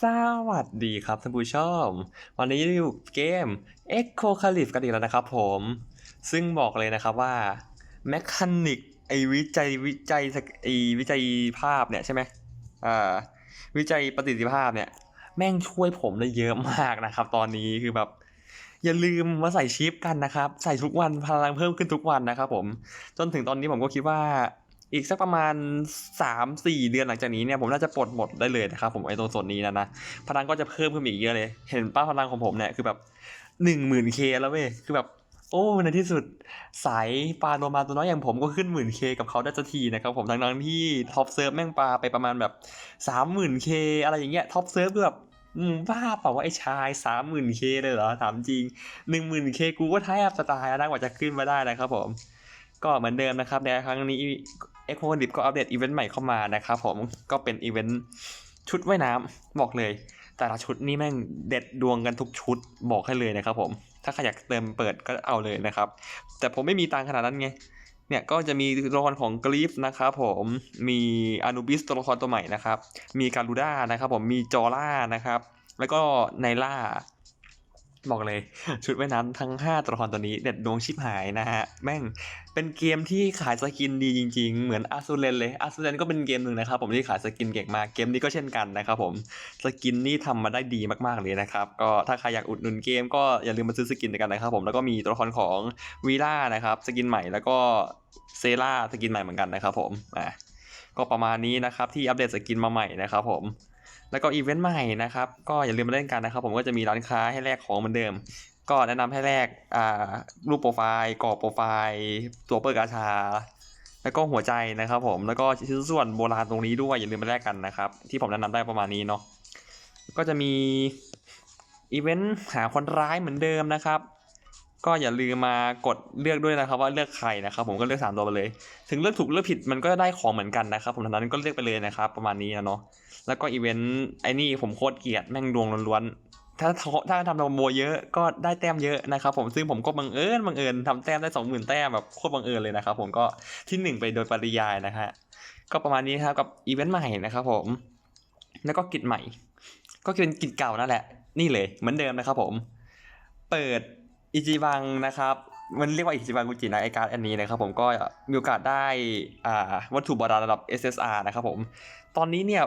สวัสดีครับท่านผู้ชม วันนี้อยู่เกม Echo c a l i p กันอีกแล้วนะครับผม ซึ่งบอกเลยนะครับว่าแมคานิกไอวิจัยวิจัยไอวิจัยภาพเนี่ยใช่ไหมอ่าวิจัยประสิทธิภาพเนี่ย แม่งช่วยผมได้เยอะมากนะครับ ตอนนี้คือแบบ อย่าลืมมาใส่ชิปกันนะครับ ใส่ทุกวันพลังเพิ่มขึ้นทุกวันนะครับผม จนถึงตอนนี้ผมก็คิดว่า อีกสักประมาณ 3-4 เดือนหลังจากนี้เนี่ยผมน่าจะปลดหมดได้เลยนะครับผมไอ้ตรงส่วนนี้นะนะพลังก็จะเพิ่มขึ้นอีกเยอะเลย เห็นป้าพลังของผมเนี่ยคือแบบหนึ่งหมื่นเคแล้วเว้ยคือแบบโอ้ในที่สุดสายปลาโลมาตัวน้อยอย่างผมก็ขึ้นหมื่นเคกับเขาได้สักทีนะครับผมทั้งนั้นที่ท็อปเซิร์ฟแม่งปลาไปประมาณแบบสามหมื่นเคอะไรอย่างเงี้ยท็อปเซิร์ฟคือแบบบ้าเปล่าว่าไอ้ชายสามหมื่นเคเลยเหรอถามจริงหนึ่งหมื่นเคกูก็แทบจะตายแล้วนะกว่าจะขึ้นมาได้นะครับผม ก็เหมือนเดิมนะครับในครั้งนี้ เอ็กโคดิบก็อัปเดตอีเวนต์ใหม่เข้ามานะครับผมก็เป็นอีเวนต์ชุดว่ายน้ำบอกเลย แต่ละชุดนี่แม่งเด็ดดวงกันทุกชุดบอกให้เลยนะครับผมถ้าใครอยากเติมเปิดก็เอาเลยนะครับ แต่ผมไม่มีตังขนาดนั้นไงเนี่ยก็จะมีตัวละครของกรีฟนะครับผมมีอนูบิสตัวละครตัวใหม่นะครับ มีการูด้านะครับผมมีจอร่านะครับ แล้วก็ไนล่า บอกเลย ชุดว่ายน้ำทั้ง 5 ตัวละครตัวนี้เด็ดดวงชิบหายนะฮะ แม่งเป็นเกมที่ขายสกินดีจริงๆ เหมือนอาซูเลนเลยอาซูเลนก็เป็นเกมหนึ่งนะครับผมที่ขายสกินเก่งมากเกมนี้ก็เช่นกันนะครับผมสกินนี่ทำมาได้ดีมากๆเลยนะครับก็ถ้าใครอยากอุดหนุนเกมก็อย่าลืมมาซื้อสกินด้วยกันนะครับผมแล้วก็มีตัวละครของวีล่านะครับสกินใหม่แล้วก็เซล่าสกินใหม่เหมือนกันนะครับผมอะก็ประมาณนี้นะครับที่อัปเดตสกินมาใหม่นะครับผม แล้วก็อีเวนต์ใหม่นะครับ ก็อย่าลืมมาเล่นกันนะครับ ผมก็จะมีร้านค้าให้แลกของเหมือนเดิม ก็แนะนำให้แลกรูปโปรไฟล์กรอบโปรไฟล์ตัวเปิดกาชา แล้วก็หัวใจนะครับ ผมแล้วก็ชิ้นส่วนโบราณตรงนี้ด้วยอย่าลืมมาแลกกันนะครับ ที่ผมแนะนำได้ประมาณนี้เนาะก็จะมีอีเวนต์หาคนร้ายเหมือนเดิมนะครับก็อย่าลืมมากดเลือกด้วยนะครับว่าเลือกใครนะครับผมก็เลือกสามตัวไปเลย ถึงเลือกถูกเลือกผิดมันก็ได้ของเหมือนกันนะครับ ผมทางนั้นก็เลือกไปเลยนะครับ ประมาณนี้นะเนาะ แล้วก็อีเวนต์ไอ้นี่ผมโคตรเกลียดแม่งดวงล้วนๆ ถ้าถ้าทำตัวโมเยอะก็ได้แต้มเยอะนะครับผมซึ่งผมก็บังเอิญบังเอิญทำแต้มได้สองหมื่นแต้มแบบโคตรบังเอิญเลยนะครับผมก็ที่หนึ่งไปโดยปริยายนะฮะก็ประมาณนี้ครับกับอีเวนต์ใหม่นะครับผมแล้วก็กิจใหม่ ก็เป็นกิจเก่านั่นแหละ นี่เลยเหมือนเดิมนะครับผม เปิดอิจิบังนะครับมันเรียกว่าอิจิบังกุจินะไอการ์ดอันนี้นะครับผมก็มีโอกาสได้อ่าวัตถุโบราณระดับ SSR นะครับผม ตอนนี้เนี่ย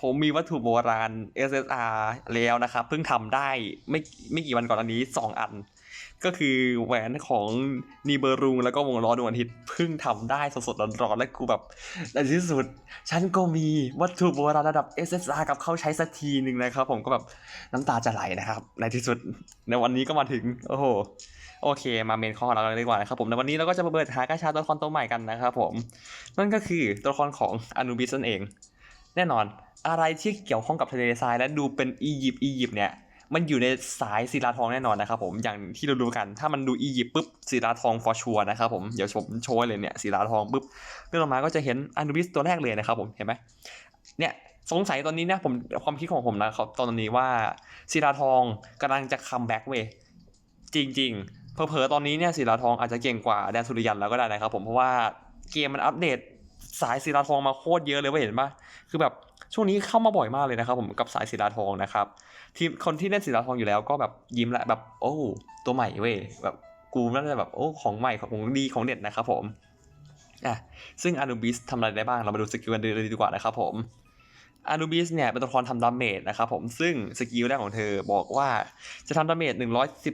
ผมมีวัตถุโบราณ SSR แล้วนะครับ เพิ่งทำได้ไม่ไม่กี่วันก่อนอันนี้ 2 อัน ก็คือแหวนของนีเบอรุงแล้วก็วงล้อดวงอาทิตย์เพิ่งทำได้สดๆร้อนๆและกูแบบในที่สุด ฉันก็มีวัตถุโบราณระดับ SSR กับเขาใช้สักทีหนึ่งนะครับ ผมก็แบบน้ำตาจะไหลนะครับ ในที่สุดในวันนี้ก็มาถึง โอ้โหโอเค มาเมนข้อเราเลยดีกว่านะครับผมในวันนี้เราก็จะมาเปิดหากาชาตัวละครตัวใหม่กันนะครับผม นั่นก็คือตัวละครของอนูบิสนั่นเอง แน่นอนอะไรที่เกี่ยวข้องกับทะเลทรายและดูเป็นอียิปต์อียิปต์เนี่ยมันอยู่ในสายศิลาทองแน่นอนนะครับผมอย่างที่เราดูกัน ถ้ามันดูอียิปต์ปุ๊บศิลาทองฟอร์ชัวนะครับผมเดี๋ยวผมโชว์เลยเนี่ยศิลาทองปุ๊บเลื่อนลงมาก็จะเห็นอนูบิสตัวแรกเลยนะครับผมเห็นไหมเนี่ยสงสัยตอนนี้นะผมความคิดของผมนะครับตอนนี้ว่าศิลาทองกำลังจะคัมแบ็กเว้ยจริง ๆเผลอตอนนี้เนี่ยศิลาทองอาจจะเก่งกว่าแดนสุริยันแล้วก็ได้นะครับผมเพราะว่าเกมมันอัปเดต สายศิลาทองมาโคตรเยอะเลยว้ยเห็นปะคือแบบช่วงนี้เข้ามาบ่อยมากเลยนะครับ ผมกับสายศิลาทองนะครับทีมคนที่เล่นศิลาทองอยู่แล้วก็แบบยิ้มละแบบโอ้ตัวใหม่เว้ยแบบกูน่าจะแบบโอ้ของใหม่ของดีของเด็ดนะครับผมอะซึ่งอนูบิสทำอะไรได้บ้างเรามาดูสกิลกันเลยดีกว่านะครับผมอนูบิสเนี่ยเป็นตัวละครทำดาเมจนะครับผมซึ่งสกิลแรกของเธอบอกว่าจะทำดาเมจ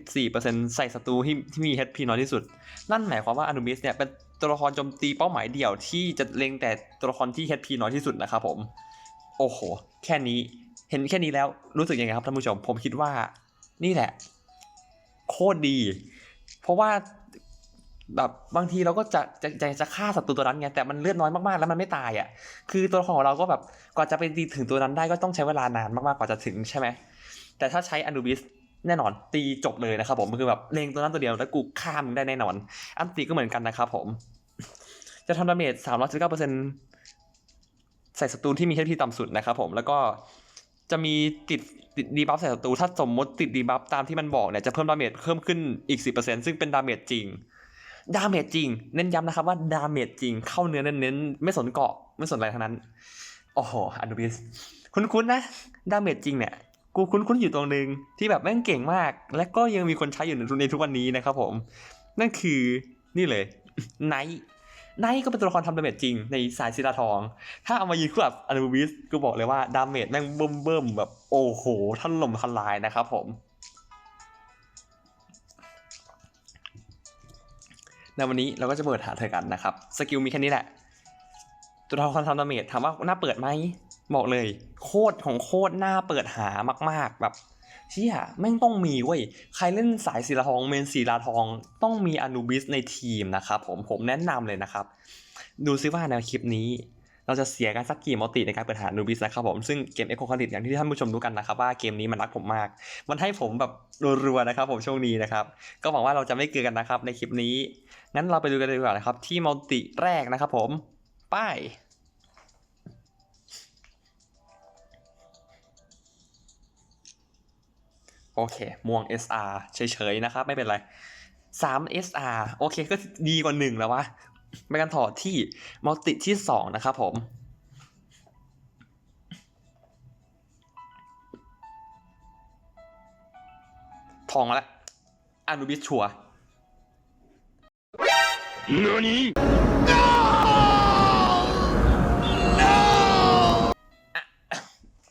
114%ใส่ศัตรูที่ที่มี HP น้อยที่สุด นั่นหมายความว่าอนูบิสเนี่ยเป็น ตัวละครโจมตีเป้าหมายเดี่ยวที่จะเล็งแต่ตัวละครที่ HP น้อยที่สุดนะครับผม โอ้โห แค่นี้เห็นแค่นี้แล้วรู้สึกยังไงครับท่านผู้ชม ผมคิดว่านี่แหละ โคตรดี เพราะว่าแบบบางทีเราก็จะจะจะจะฆ่าศัตรูตัวนั้นไงแต่มันเลือดน้อยมากๆแล้วมันไม่ตายอะ คือตัวละครของเราก็แบบกว่าจะไปตีถึงตัวนั้นได้ก็ต้องใช้เวลานานมากๆกว่าจะถึงใช่ไหมแต่ถ้าใช้อนูบิสแน่นอนตีจบเลยนะครับผมคือแบบเลงตัวนั้นตัวเดียวแล้วกูฆ่ามึงได้แน่นอน อันตีก็เหมือนกันนะครับผม จะทำดาเมจ319%ใส่ศัตรูที่มี HP ต่ำสุดนะครับผมแล้วก็จะมีติดติดดีบัฟใส่ศัตรูถ้าสมมติติดดีบัฟตามที่มันบอกเนี่ยจะเพิ่มดาเมจเพิ่มขึ้นอีก 10%ซึ่งเป็นดาเมจจริง ดาเมจจริง เน้นย้ำนะครับว่าดาเมจจริงเข้าเนื้อเน้นๆไม่สนเกาะไม่สนอะไรทั้งนั้น โอ้โหอนูบิสคุ้นๆนะ ดาเมจจริงเนี่ย กูคุ้นๆอยู่ตรงนึง ที่แบบแม่งเก่งมาก และก็ยังมีคนใช้อยู่ในทุกในทุกวันนี้นะครับผม นั่นคือนี่เลยไนท์ ไนท์ก็เป็นตัวละครทำดาเมจจริงในสายศิลาทอง ถ้าเอามายืนคู่กับอนูบิสกูบอกเลยว่าดาเมจแม่งเบิ่มๆแบบโอ้โหท่านลมทลายนะครับผมในวันนี้เราก็จะเปิดหาเธอกันนะครับ สกิลมีแค่นี้แหละ ตัวละครทำดาเมจถามว่าน่าเปิดไหมบอกเลย โคตรของโคตรน่าเปิดหามาก ๆ แบบ เชี่ยแม่งต้องมีเว้ย ใครเล่นสายศิลาทองเมนศิลาทองต้องมีอนูบิสในทีมนะครับผมผมแนะนำเลยนะครับ ดูซิว่าในคลิปนี้ เราจะเสียกันสักกี่มัลติในการเปิดหานูบิสนะครับผมซึ่งเกมเอ็กโคคาริตอย่างที่ท่านผู้ชมรู้กันนะครับว่าเกมนี้มันรักผมมาก มันให้ผมแบบรัวๆนะครับผมช่วงนี้นะครับก็หวังว่าเราจะไม่เกินกันนะครับในคลิปนี้งั้นเราไปดูกันเลยดีกว่านะครับที่มัลติแรกนะครับผมไป้าย โอเค ม่วง SR เฉยๆ นะครับ ไม่เป็นไร 3 SR โอเค ก็ดีกว่า 1 แล้ววะไปกันต่อที่มัลติที่ 2 นะครับผม ทองมาแล้วอนุบิสชัวร์何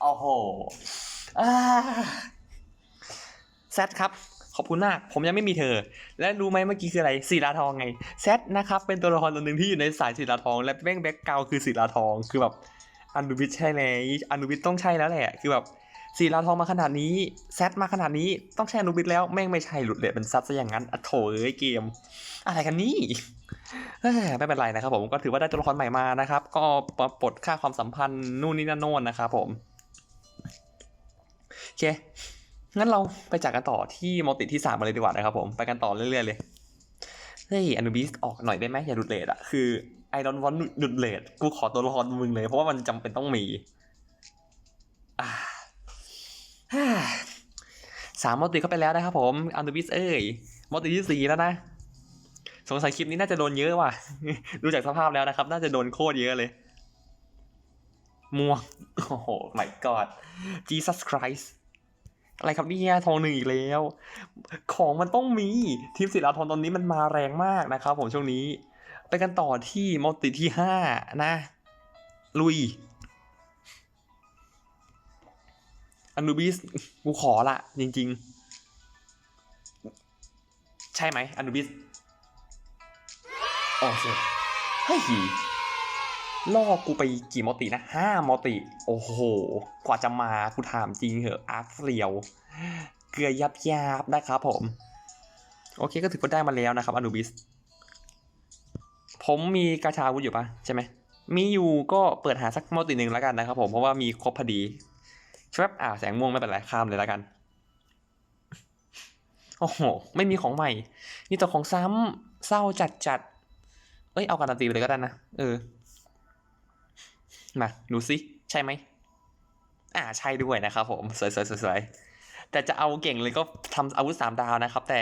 โอ้โหอ่า แซดครับ ขอบคุณมาก ผมยังไม่มีเธอ และรู้ไหมเมื่อกี้คืออะไรศิลาทองไงแซดนะครับเป็นตัวละครตัวหนึ่งที่อยู่ในสายศิลาทอง และแม่งแบ็กเกาคือศิลาทองคือแบบอนุบิสใช่ไหมอนุบิสต้องใช่แล้วแหละคือแบบศิลาทองมาขนาดนี้แซดมาขนาดนี้ต้องใช่อนุบิสแล้วแม่งไม่ใช่หลุดเลยเป็นซัดซะอย่างนั้นอะโถเอ้ยเกม อะไรกันนี่ไม่เป็นไรนะครับผมก็ถือว่าได้ตัวละครใหม่มานะครับ ก็มาปลดค่าความสัมพันธ์นู่นนี่นั่นโน่นนะครับผมโอเค งั้นเราไปจากกันต่อที่มัลติที่สามมาเลยดีกว่านะครับผมไปกันต่อเรื่อยๆเลยเฮ้ยอนุบิสออกหน่อยได้ไหมอย่าดุดเลดอะคือไอรอนวอนดุดเลดกูขอตัวละครมึงเลย เพราะว่ามันจำเป็นต้องมีอ่าสามมัลติเข้าไปแล้วนะครับผมอนุบิสเอ้ยมัลติที่สี่แล้วนะสงสัยคลิปนี้น่าจะโดนเยอะว่ะดูจากสภาพแล้วนะครับ น่าจะโดนโคตรเยอะเลย ม่วง โอ้โห my god Jesus Christ อะไรครับเนี่ยทองหนึ่งอีกแล้ว ของมันต้องมีทีมศิลาทองตอนนี้มันมาแรงมากนะครับผมช่วงนี้ ไปกันต่อที่มัลติที่ห้านะ ลุยอนูบิสกูขอละจริง ๆ ใช่ไหมอนูบิสโอเคเฮ้ย ล่อกูไปกี่มอตินะห้ามอติ โอ้โห กว่าจะมากูถามจริงเหอะอาร์ตเรียว เกลือยับยับนะครับผม โอเคก็ถือว่าได้มาแล้วนะครับอนูบิส ผมมีกาชาวุธอยู่ปะใช่ไหม มีอยู่ก็เปิดหาสักมอติหนึ่งแล้วกันนะครับผม เพราะว่ามีครบพอดีชวบอ่าแสงม่วงไม่เป็นไรข้ามเลยแล้วกัน โอ้โห ไม่มีของใหม่มีแต่ของซ้ำเศร้าจัดจัดเอ้ยเอาการันตีไปเลยก็ได้นะ เออ มาดูสิใช่ไหมอ่าใช่ด้วยนะครับผมสวยสวยสวยสวยแต่จะเอาเก่งเลยก็ทำอาวุธสามดาวนะครับ แต่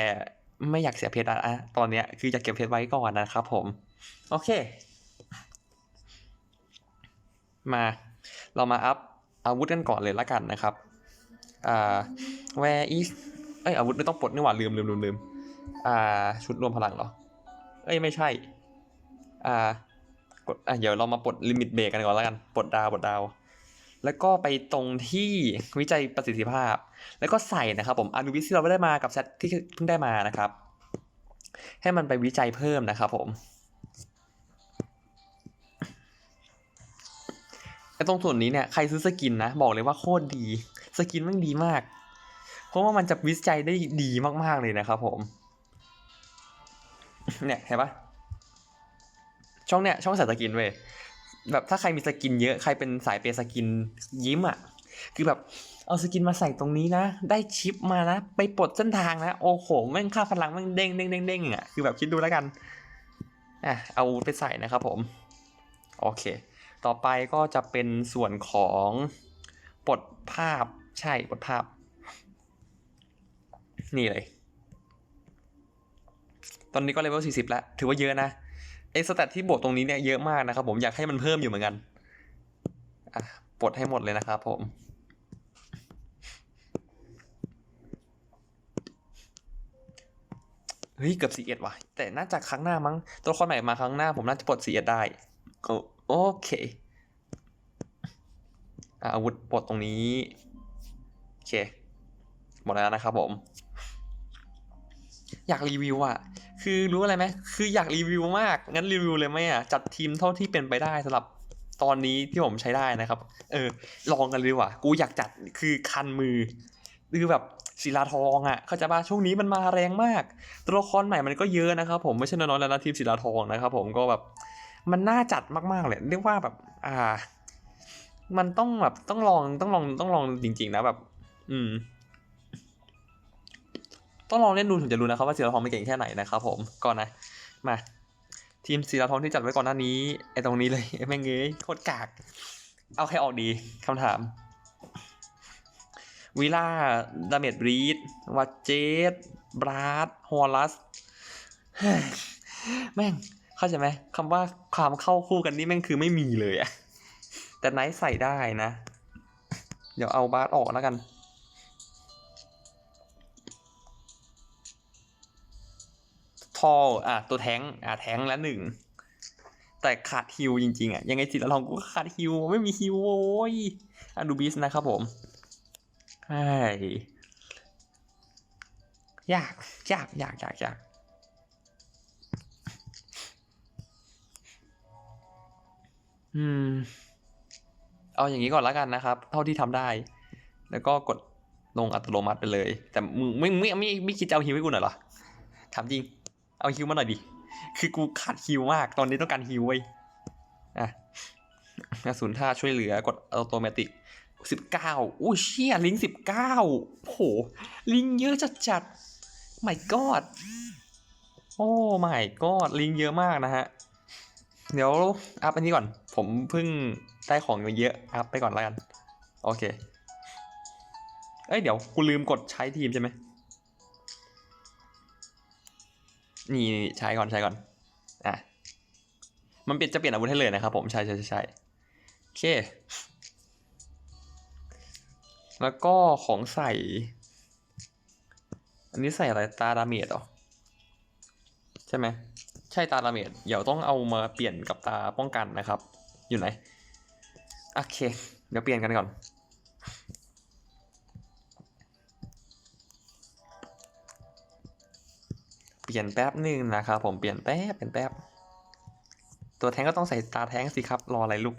ไม่อยากเสียเพชรอะอะตอนเนี้ยคืออยากเก็บเพชรไว้ก่อนนะครับผม โอเค มา เรามาอัพอาวุธกันก่อนเลยละกันนะครับอ่า where is เอ้ยอาวุธไม่ต้องปลดนี่หว่าลืมลืมลืมลืมอ่า ชุดรวมพลังเหรอ เอ้ยไม่ใช่ อ่า กดอะเดี๋ยวเรามาปลดลิมิตเบรกกันก่อนแล้วกันปลดดาวปลดดาวแล้วก็ไปตรงที่วิจัยประสิทธิภาพ แล้วก็ใส่นะครับผมอนุวิสที่เราไม่ได้มากับเซตที่เพิ่งได้มานะครับ ให้มันไปวิจัยเพิ่มนะครับผมไอ้ตรงส่วนนี้เนี่ยใครซื้อสกินนะ บอกเลยว่าโคตรดี สกินมันดีมาก เพราะว่ามันจะวิจัยได้ดีมากๆเลยนะครับผม เนี่ยเห็นปะ ช่องเนี่ยช่องใส่สกินเว้ยแบบถ้าใครมีสกินเยอะใครเป็นสายเปย์สกินยิ้มอะ คือแบบเอาสกินมาใส่ตรงนี้นะ ได้ชิปมานะ ไปปลดเส้นทางนะ โอ้โหแม่งค่าพลังแม่งเด้งเด้งเด้งเด้งอะคือแบบคิดดูแล้วกันอะเอาไปใส่นะครับผม โอเค ต่อไปก็จะเป็นส่วนของปลดภาพใช่ปลดภาพ นี่เลย ตอนนี้ก็เลเวล40 แล้ว ถือว่าเยอะนะ ไอ้สแตทที่บวกตรงนี้เนี่ยเยอะมากนะครับผมอยากให้มันเพิ่มอยู่เหมือนกันอะปลดให้หมดเลยนะครับผมเฮ้ยเกือบสี่เอ็ดว่ะ แต่น่าจะครั้งหน้ามั้ง ตัวละครใหม่มาครั้งหน้าผมน่าจะปลดสี่เอ็ดได้โอเคอาวุธปลดตรงนี้ โอเค หมดแล้วนะครับผม อยากรีวิวอะ คือรู้อะไรไหมคืออยากรีวิวมาก งั้นรีวิวเลยไหมอะ จัดทีมเท่าที่เป็นไปได้สำหรับตอนนี้ที่ผมใช้ได้นะครับ เออ ลองกันเลยว่ะ กูอยากจัดคือคันมือ คือแบบศิลาทองอะ เขาจป่ะช่วงนี้มันมาแรงมาก ตัวละครใหม่มันก็เยอะนะครับผมไม่ใช่น้อยๆแล้วนะทีมศิลาทองนะครับผมก็แบบมันน่าจัดมากๆเลยเรียกว่าแบบ อ่า มันต้องแบบต้องลองต้องลองต้องลองจริง ๆ นะแบบ อืม ต้องลองเล่นดูถึงจะรู้นะครับว่าศิลาทองมันเก่งแค่ไหนนะครับผมก่อนนะมาทีมศิลาทองที่จัดไว้ก่อนหน้านี้ไอตรงนี้เลยไอแม่งเอ้ยโคตรกาก เอาใครออกดีคำถามวิล่าดาเมจบรีดวัตเจสบราดฮอลัสแม่งเข้าใจไหมคำว่าความเข้าคู่กันนี่แม่งคือไม่มีเลยอะแต่ไนท์ใส่ได้นะ เดี๋ยวเอาบาสออกแล้วกัน ทออะตัวแท้งอะแท้งแล้วหนึ่งแต่ขาดฮิวจริงๆอะยังไงจิตรลองกูขาดฮิวไม่มีฮิวโว้ยอะดูบิสนะครับผมใช่ยากยากยากยากยากอืม เอาอย่างนี้ก่อนแล้วกันนะครับ เท่าที่ทำได้ แล้วก็กดลงอัตโนมัติไปเลย แต่มึงไม่ไม่ไม่ไม่คิดจะเอาฮิวให้กูหน่อยหรอถามจริง เอาฮิวมาหน่อยดิ คือกูขาดฮิวมาก ตอนนี้ต้องการฮิวเว้ย อะกระสุนท่าช่วยเหลือกดอัตโนมัติสิบเก้าอู้เชี่ยลิงสิบเก้าโห ลิงเยอะจัดจัดไม่กอด โอ้ไม่กอดลิงเยอะมากนะฮะ เดี๋ยวอัพอันนี้ก่อน ผมเพิ่งได้ของมาเยอะ อัพไปก่อนแล้วกัน โอเค เอ้ยเดี๋ยวกูลืมกดใช้ทีมใช่ไหม นี่ใช้ก่อนใช้ก่อนอะมันเปลี่ยนจะเปลี่ยนอาวุธให้เลยนะครับผมใช่ใช่ใช่ใช่โอเค แล้วก็ของใส่ อันนี้ใส่อะไรตาดาเมจเหรอ ใช่ไหมใช่ตาดาเมจเดี๋ยวต้องเอามาเปลี่ยนกับตาป้องกันนะครับ อยู่ไหน โอเค เดี๋ยวเปลี่ยนกันก่อน เปลี่ยนแป๊บหนึ่งนะครับผมเปลี่ยนแป๊บเป็นแป๊บ ตัวแทงก็ต้องใส่ตาแทงสิครับรออะไรลูก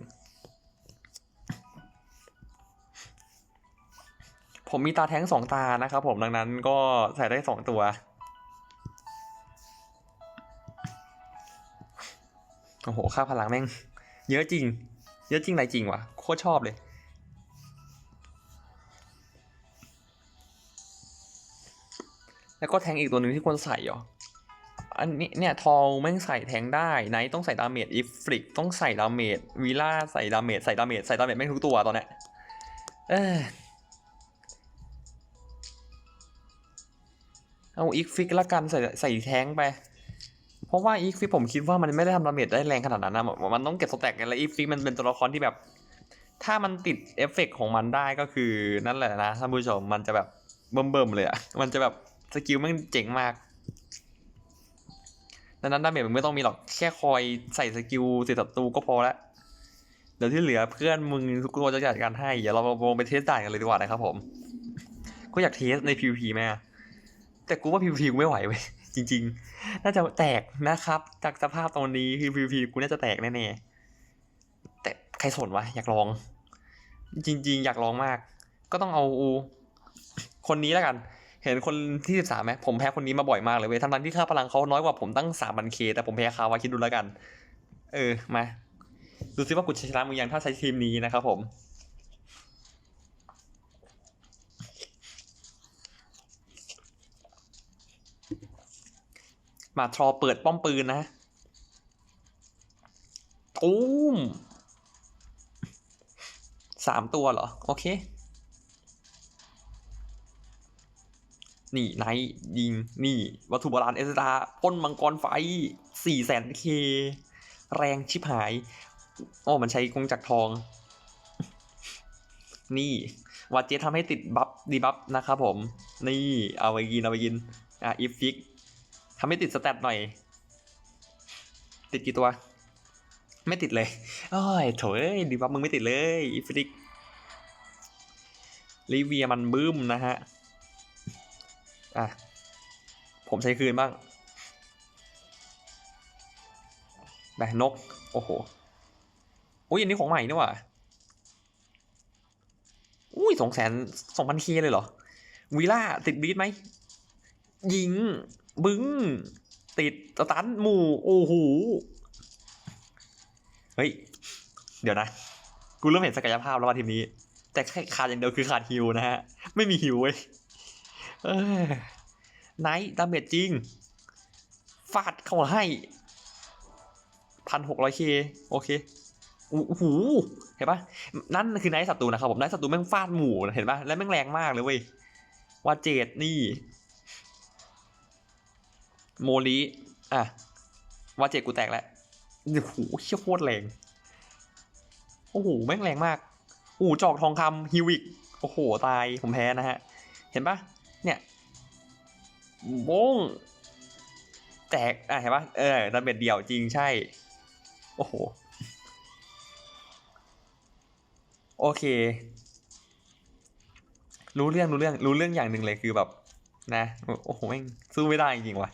ผมมีตาแท้งสองตานะครับผมดังนั้นก็ใส่ได้สองตัวโอ้โหค่าพลังแม่ง เยอะจริง เยอะจริงไรจริงวะโคตรชอบเลยแล้วก็แทงอีกตัวหนึ่งที่ควรใส่เหรอ อันนี้เนี่ยทองแม่งใส่แทงได้ไนท์ต้องใส่ดาเมจอีฟริกต้องใส่ดาเมจวีล่าใส่ดาเมจใส่ดาเมจใส่ดาเมจแม่งทุกตัวตอนเนี้ยเออเอาอีกฟิกละกันใส่ใส่แทงไป เพราะว่าอีกฟิกผมคิดว่ามันไม่ได้ทำดาเมจได้แรงขนาดนั้นนะมันต้องเก็บสแต็กกันแล้วอีกฟิกมันเป็นตัวละครที่แบบ ถ้ามันติดเอฟเฟกต์ของมันได้ก็คือนั่นแหละนะท่านผู้ชมมันจะแบบเบิ่มๆเลยอะมันจะแบบสกิลแม่งเจ๋งมาก ดังนั้นดาเมจมึงไม่ต้องมีหรอกแค่คอยใส่สกิลใส่ศัตรูก็พอละเดี๋ยวที่เหลือเพื่อนมึงทุกตัวจะจัดการให้เดี๋ยวเราลงไปเทสด่านกันเลยดีกว่านะครับผมก็อยากเทสใน PVP แม่แต่กูว่า PVP กูไม่ไหวเว้ยจริง ๆ น่าจะแตกนะครับ จากสภาพตอนนี้คือ PVP กูน่าจะแตกแน่ๆแต่ใครสนวะอยากลอง จริง ๆ อยากลองมาก ก็ต้องเอาคนนี้แล้วกัน เห็นคนที่สิบสามไหมผมแพ้คนนี้มาบ่อยมากเลยเว้ยทั้งๆที่ค่าพลังเขาน้อยกว่าผมตั้งสามพันเคแต่ผมแพ้เขาว่าคิดดูแล้วกัน เออมาดูซิว่ากูชนะมึงยังถ้าใช้ทีมนี้นะครับผมมาทรอเปิดป้อมปืนนะตูมสามตัวเหรอ โอเค นี่ไนท์ยิง นี่ วัตถุโบราณเอสตาป้นมังกรไฟสี่แสนเคแรงชิบหายโอ้มันใช้กงจักรทอง นี่วาเจทำให้ติดบัฟดีบัฟนะครับผม นี่เอาไปกินเอาไปกิน อะอีฟิกทำให้ติดสแตทหน่อย ติดกี่ตัว ไม่ติดเลยโอ้ยโถยดีบัฟมึงไม่ติดเลยอีฟิกลิเวียมันบึ้มนะฮะ อะ ผมใช้คืนบ้างไปนก โอ้โหอุ้ยอันนี้ของใหม่นี่หว่าอุ้ยสองแสนสองพันเคเลยเหรอวีล่าติดบีทไหม ยิง บึ้ง ติดสตันหมู่ โอ้โห เฮ้ย เดี๋ยวนะ กูเริ่มเห็นศักยภาพแล้วว่าทีมนี้ แต่แค่ขาดอย่างเดียวคือขาดฮิวนะฮะ ไม่มีฮิวเว้ย เออไนท์ดาเมจจริง ฟาดเข้าให้พันหกร้อยเคโอเคโอ้โหเห็นปะนั่นคือไนท์ศัตรูนะครับผมไนท์ศัตรูแม่งฟาดหมู่เห็นปะและแม่งแรงมากเลยเว้ยว่าเจดนี่ โมลีอะว่าเจดกูแตกแล้วโอ้โหเชี่ยโคตรแรงโอ้โหแม่งแรงมากโอ้โหจอกทองคำฮิวิกโอ้โหตายผมแพ้นะฮะ เห็นปะ เนี่ยบงแตกอะเห็นปะเออดาเมจเดี่ยวจริงใช่ โอ้โห โอเค รู้เรื่องรู้เรื่องรู้เรื่องอย่างหนึ่งเลยคือแบบ นะ โอ้โหแม่งสู้ไม่ได้จริงว่ะ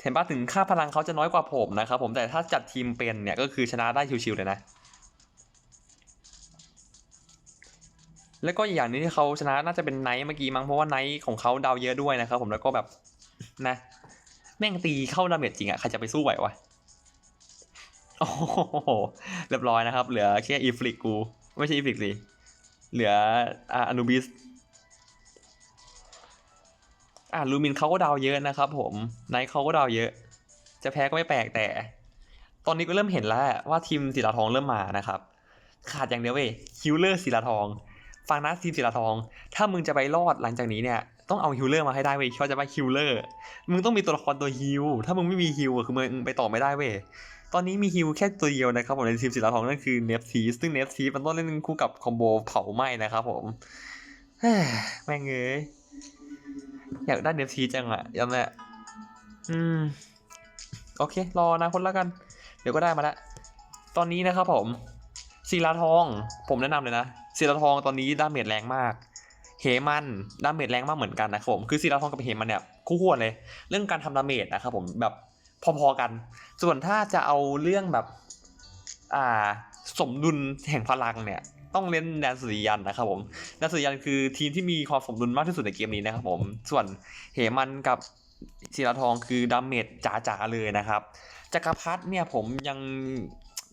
เห็นปะถึงค่าพลังเขาจะน้อยกว่าผมนะครับผมแต่ถ้าจัดทีมเป็นเนี่ยก็คือชนะได้ชิวๆเลยนะ แล้วก็อย่างนึงที่เขาชนะน่าจะเป็นไนท์เมื่อกี้มั้งเพราะว่าไนท์ของเขาดาวเยอะด้วยนะครับผมแล้วก็แบบนะ แม่งตีเข้าดาเมจจริงอะใครจะไปสู้ไหววะโอ้โหเรียบร้อยนะครับ เหลือแค่อีฟลิกกู ไม่ใช่อีฟลิกสิเหลืออ่าอนูบิสอ่าลูมินเขาก็ดาวเยอะนะครับผมไนท์เขาก็ดาวเยอะ จะแพ้ก็ไม่แปลกแต่ ตอนนี้ก็เริ่มเห็นแล้วว่าทีมศิลาทองเริ่มมานะครับ ขาดอย่างเดียวเว้ยฮิลเลอร์ศิลาทอง ฟังนะทีมศิลาทอง ถ้ามึงจะไปรอดหลังจากนี้เนี่ยต้องเอาฮิลเลอร์มาให้ได้เว้ยเขาจะว่าฮิลเลอร์ มึงต้องมีตัวละครตัวฮิลถ้ามึงไม่มีฮิลอะคือมึงไปต่อไม่ได้เว้ย ตอนนี้มีฮิลแค่ตัวเดียวนะครับผมในทีมศิลาทองนั่นคือเนฟทีซึ่งเนฟทีมันต้องเล่นคู่กับคอมโบเผาไหม้นะครับผมเฮ้ยแม่งเอ้ยอยากได้เนฟทีจังอะยังไงอืม โอเค รอนะคนล้วกัน เดี๋ยวก็ได้มาละ ตอนนี้นะครับผมศิลาทอง ผมแนะนำเลยนะ ศิลาทองตอนนี้ดาเมจแรงมากเหมันดาเมจแรงมากเหมือนกันนะครับผมคือศิลาทองกับเหมันเนี่ยคู่ควรเลย เรื่องการทำดาเมจนะครับผมแบบพอๆกัน ส่วนถ้าจะเอาเรื่องแบบอ่าสมดุลแห่งพลังเนี่ยต้องเล่นแดนสุริยันนะครับผมแดนสุริยันคือทีมที่มีความสมดุลมากที่สุดในเกมนี้นะครับผมส่วนเหมันกับศิลาทองคือดาเมจจ๋าๆเลยนะครับจักรพรรดิเนี่ยผมยัง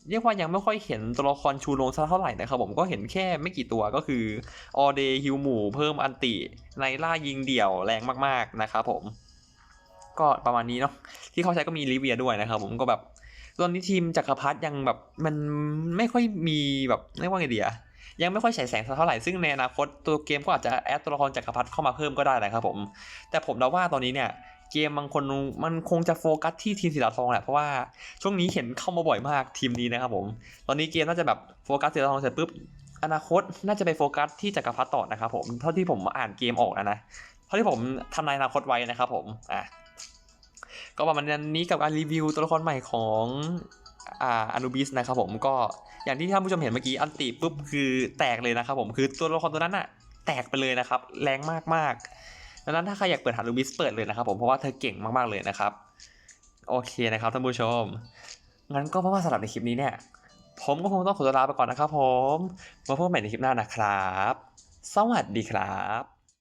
เรียกว่ายังไม่ค่อยเห็นตัวละครชูโรงสักเท่าไหร่นะครับผมก็เห็นแค่ไม่กี่ตัวก็คือออเดฮิวหมู่เพิ่มอันติในล่ายิงเดี่ยวแรงมากๆนะครับผมก็ประมาณนี้เนาะที่เขาใช้ก็มีลิเวียด้วยนะครับผมก็แบบตอนนี้ทีมจักรพรรดิยังแบบมันไม่ค่อยมีแบบเรียกว่าไงดีอะยังไม่ค่อยฉายแสงสักเท่าไหร่ซึ่งในอนาคตตัวเกมก็อาจจะแอดตัวละครจักรพรรดิเข้ามาเพิ่มก็ได้นะครับผม แต่ผมเดาว่าตอนนี้เนี่ย เกมบางคนมันคงจะโฟกัสที่ทีมสีดาทองแหละเพราะว่าช่วงนี้เห็นเข้ามาบ่อยมากทีมนี้นะครับผม ตอนนี้เกมน่าจะแบบโฟกัสสีดาทองเสร็จปุ๊บอนาคตน่าจะไปโฟกัสที่จักรพรรดิต่อนะครับผมเท่าที่ผมอ่านเกมออกนะนะเท่าที่ผมทำนายอนาคตไว้นะครับผมอะก็ประมาณนี้กับการรีวิวตัวละครใหม่ของอ่าอนุบิสนะครับผมก็อย่างที่ท่านผู้ชมเห็นเมื่อกี้อันติปุ๊บคือแตกเลยนะครับผมคือตัวละครตัวนั้นอะแตกไปเลยนะครับ แรงมากๆ ดังนั้นถ้าใครอยากเปิดหาลูบิสเปิดเลยนะครับผมเพราะว่าเธอเก่งมากๆเลยนะครับ โอเคนะครับท่านผู้ชม งั้นก็เพราะว่าสำหรับในคลิปนี้เนี่ย ผมก็คงต้องขอตัวลาไปก่อนนะครับผมมาพบกันใหม่ในคลิปหน้านะครับ สวัสดีครับ